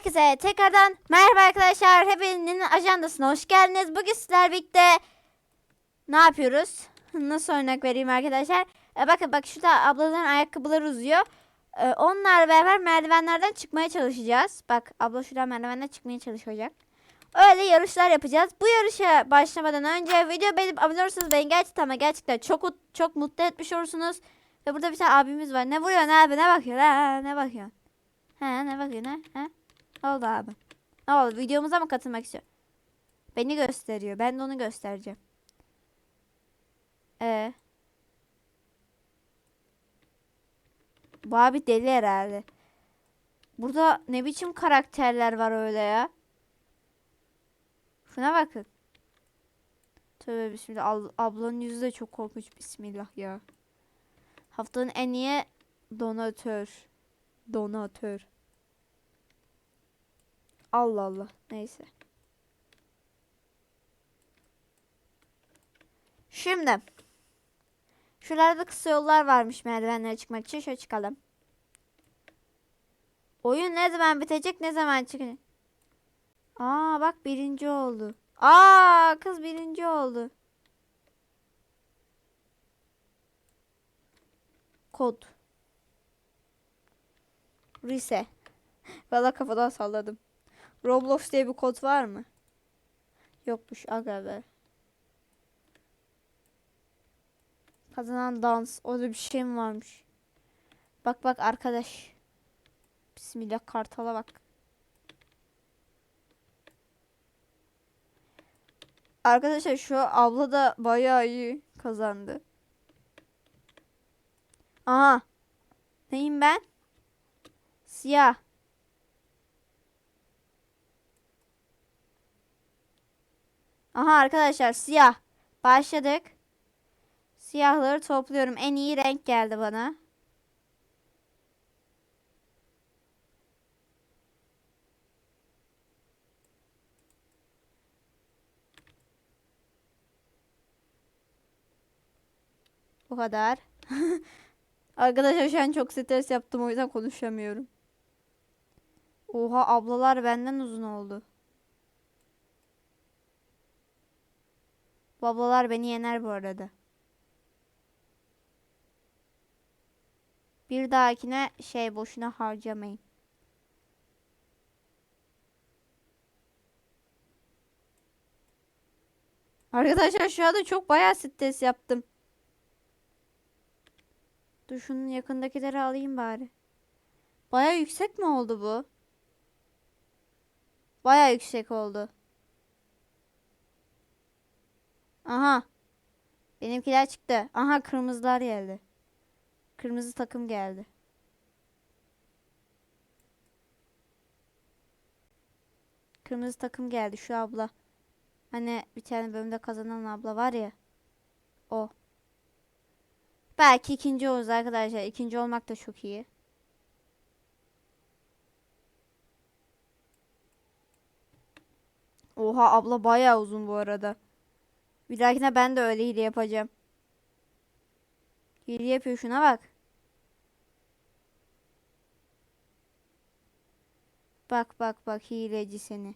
Herkese tekrardan merhaba arkadaşlar. Hepinizin ajandasına hoş geldiniz. Bugün sizler birlikte ne yapıyoruz? Nasıl örnek vereyim arkadaşlar? E, bakın bak şurada ablaların ayakkabıları uzuyor. E, onlarla beraber merdivenlerden çıkmaya çalışacağız. Bak abla şuradan merdivenden çıkmaya çalışacak. Öyle yarışlar yapacağız. Bu yarışa başlamadan önce video beğenip abone olursanız beni gerçekten ama gerçekten çok çok mutlu etmiş olursunuz. Ve burada bir tane abimiz var. Ne vuruyor ne abi ne bakıyor ha ne bakıyor? Ha ne bakıyor ne? Ha? Ne oldu abi? Ne oldu? Videomuza mı katılmak istiyor? Beni gösteriyor. Ben de onu göstereceğim. Ee. Bu abi deli herhalde. Burada ne biçim karakterler var öyle ya? Şuna bakın. Tövbe bismillah. Al- ablanın yüzü de çok korkunç. Bismillah ya. Haftanın en iyi donatör. Donatör. Allah Allah. Neyse. Şimdi. Şuralarda kısa yollar varmış merdivenlere çıkmak için. Şöyle çıkalım. Oyun ne zaman bitecek ne zaman çıkacak? Aa bak birinci oldu. Aa kız birinci oldu. Kod. Rise. Valla kafadan salladım. Roblox diye bir kod var mı? Yokmuş aga be. Kazanan dans. Orada bir şey mi varmış? Bak bak arkadaş. Bismillah kartala bak. Arkadaşlar şu abla da bayağı iyi kazandı. Aha. Neyim ben? Siyah. Aha arkadaşlar siyah. Başladık. Siyahları topluyorum. En iyi renk geldi bana. Bu kadar. Arkadaşlar şu an çok stres yaptım o yüzden konuşamıyorum. Oha ablalar benden uzun oldu. Bu ablalar beni yener bu arada. Bir dahakine şey boşuna harcamayın. Arkadaşlar şu anda çok bayağı stres yaptım. Dur şunun yakındakileri alayım bari. Baya yüksek mi oldu bu? Baya yüksek oldu. Aha. Benimkiler çıktı. Aha kırmızılar geldi. Kırmızı takım geldi. Kırmızı takım geldi şu abla. Hani bir tane bölümde kazanan abla var ya. O. Belki ikinci oluruz arkadaşlar. İkinci olmak da çok iyi. Oha abla bayağı uzun bu arada. Bir dahakine ben de öyle hile yapacağım. Hile yapıyor şuna bak. Bak bak bak hileci seni.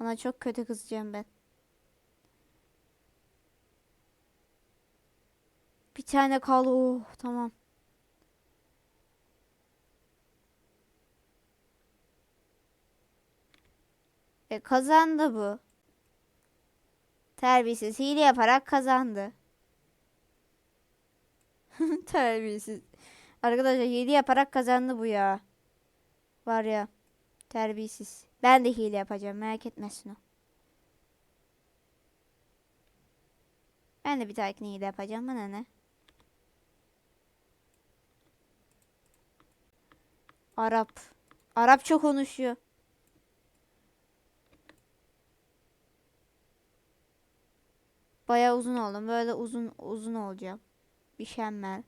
Ona çok kötü kızacağım ben. Bir tane kaldı. Oh tamam. E kazandı bu. Terbiyesiz hile yaparak kazandı. Terbiyesiz. Arkadaşlar hile yaparak kazandı bu ya. Var ya. Terbiyesiz. Ben de hile yapacağım merak etmesin o. Ben de bir dahakine hile yapacağım bana ne? Arap. Arapça konuşuyor. Bayağı uzun oldum. Böyle uzun uzun olacağım. Mükemmel.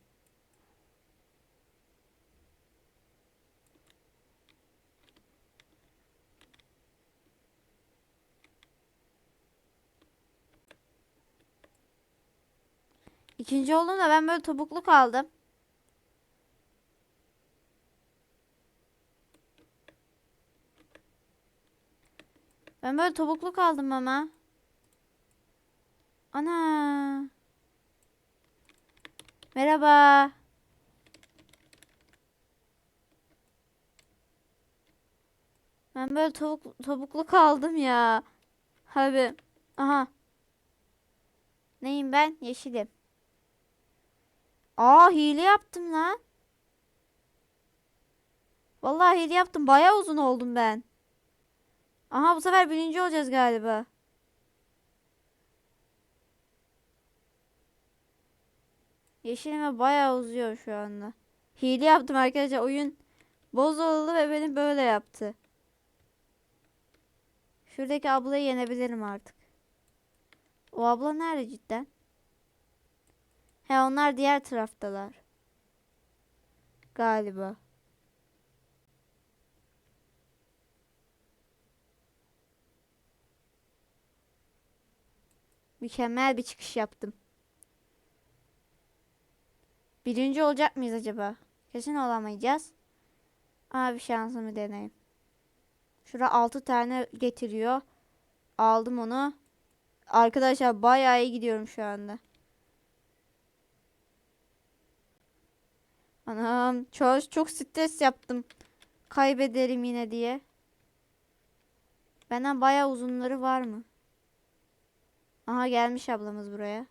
İkinci oldum da ben böyle topuklu kaldım. Ben böyle topukluk aldım ama. Ana. Merhaba. Ben böyle tavuk, topukluk aldım ya. Abi. Aha. Neyim ben? Yeşilim. Aa hile yaptım lan. Vallahi hile yaptım. Bayağı uzun oldum ben. Aha bu sefer birinci olacağız galiba. Yeşilime bayağı uzuyor şu anda. Hile yaptım arkadaşlar. Oyun bozuldu ve beni böyle yaptı. Şuradaki ablayı yenebilirim artık. O abla nerede cidden? He onlar diğer taraftalar. Galiba. Mükemmel bir çıkış yaptım. Birinci olacak mıyız acaba? Kesin olamayacağız. Ama bir şansımı deneyim. Şura 6 tane getiriyor. Aldım onu. Arkadaşlar bayağı iyi gidiyorum şu anda. Anam çok, çok stres yaptım. Kaybederim yine diye. Benden bayağı uzunları var mı? Aha gelmiş ablamız buraya.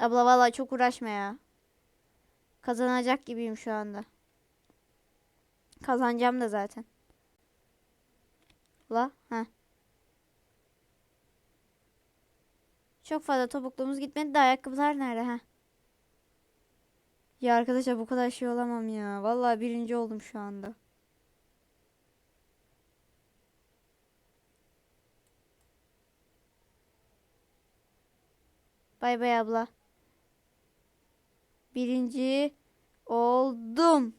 Abla vallahi çok uğraşma ya. Kazanacak gibiyim şu anda. Kazanacağım da zaten. La, ha. Çok fazla topukluğumuz gitmedi de ayakkabılar nerede ha? Ya arkadaşlar bu kadar şey olamam ya. Vallahi birinci oldum şu anda. Bay bay abla. Birinci oldum.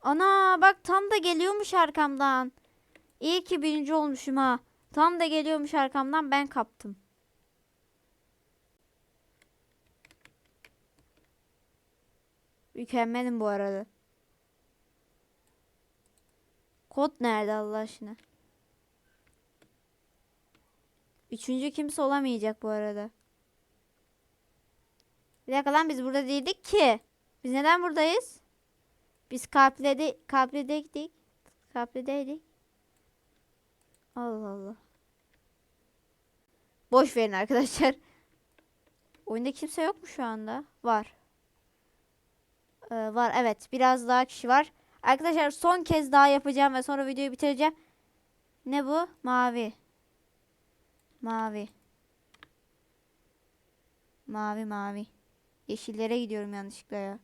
Ana bak tam da geliyormuş arkamdan. İyi ki birinci olmuşum ha. Tam da geliyormuş arkamdan ben kaptım. Mükemmelim bu arada. Kod nerede Allah aşkına? Üçüncü kimse olamayacak bu arada. Bir dakika lan biz burada değildik ki. Biz neden buradayız? Biz kalplede kalpledeydik. Kalpledeydik. Allah Allah. Boş verin arkadaşlar. Oyunda kimse yok mu şu anda? Var. Ee, var evet. Biraz daha kişi var. Arkadaşlar son kez daha yapacağım ve sonra videoyu bitireceğim. Ne bu? Mavi. Mavi. Mavi mavi. Yeşillere gidiyorum yanlışlıkla ya.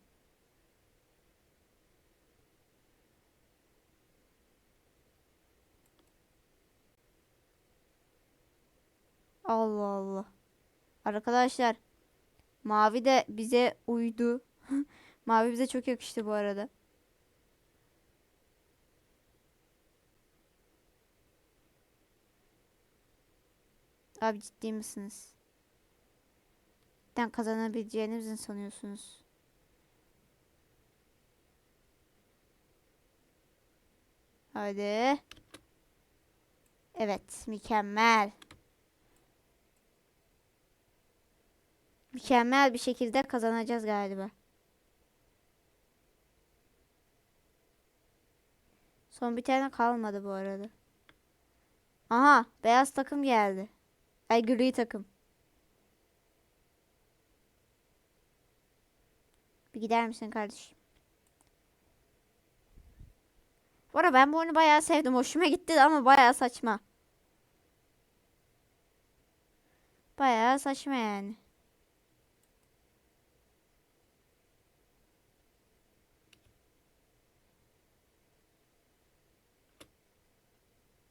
Allah Allah. Arkadaşlar mavi de bize uydu. mavi bize çok yakıştı bu arada. Abi ciddi misiniz? Cidden kazanabileceğinizi sanıyorsunuz? Hadi. Evet, mükemmel. Mükemmel bir şekilde kazanacağız galiba. Son bir tane kalmadı bu arada. Aha, beyaz takım geldi. Ay gri takım. Bir gider misin kardeşim? Bu arada ben bu oyunu bayağı sevdim. Hoşuma gitti ama bayağı saçma. Bayağı saçma yani.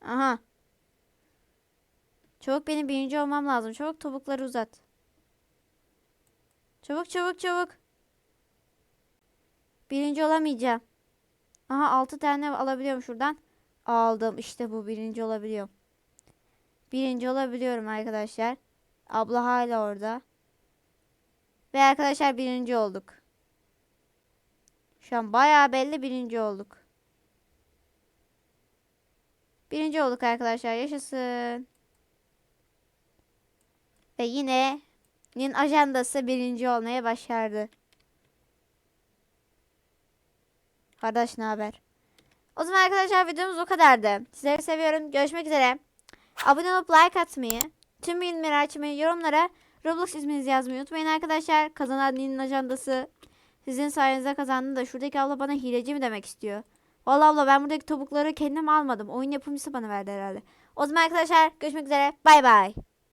Aha. Çabuk benim birinci olmam lazım. Çabuk topukları uzat. Çabuk çabuk çabuk. Birinci olamayacağım. Aha 6 tane alabiliyorum şuradan. Aldım. İşte bu birinci olabiliyorum. Birinci olabiliyorum arkadaşlar. Abla hala orada. Ve arkadaşlar birinci olduk. Şu an bayağı belli birinci olduk. Birinci olduk arkadaşlar. Yaşasın. Ve yine Nin ajandası birinci olmaya başardı. Kardeş ne haber? O zaman arkadaşlar videomuz o kadardı. Sizleri seviyorum. Görüşmek üzere. Abone olup like atmayı, tüm bildirimleri açmayı, yorumlara Roblox isminizi yazmayı unutmayın arkadaşlar. Kazanan Nin'in ajandası sizin sayenizde kazandı da şuradaki abla bana hileci mi demek istiyor? Vallahi abla ben buradaki topukları kendim almadım. Oyun yapımcısı bana verdi herhalde. O zaman arkadaşlar görüşmek üzere. Bay bay.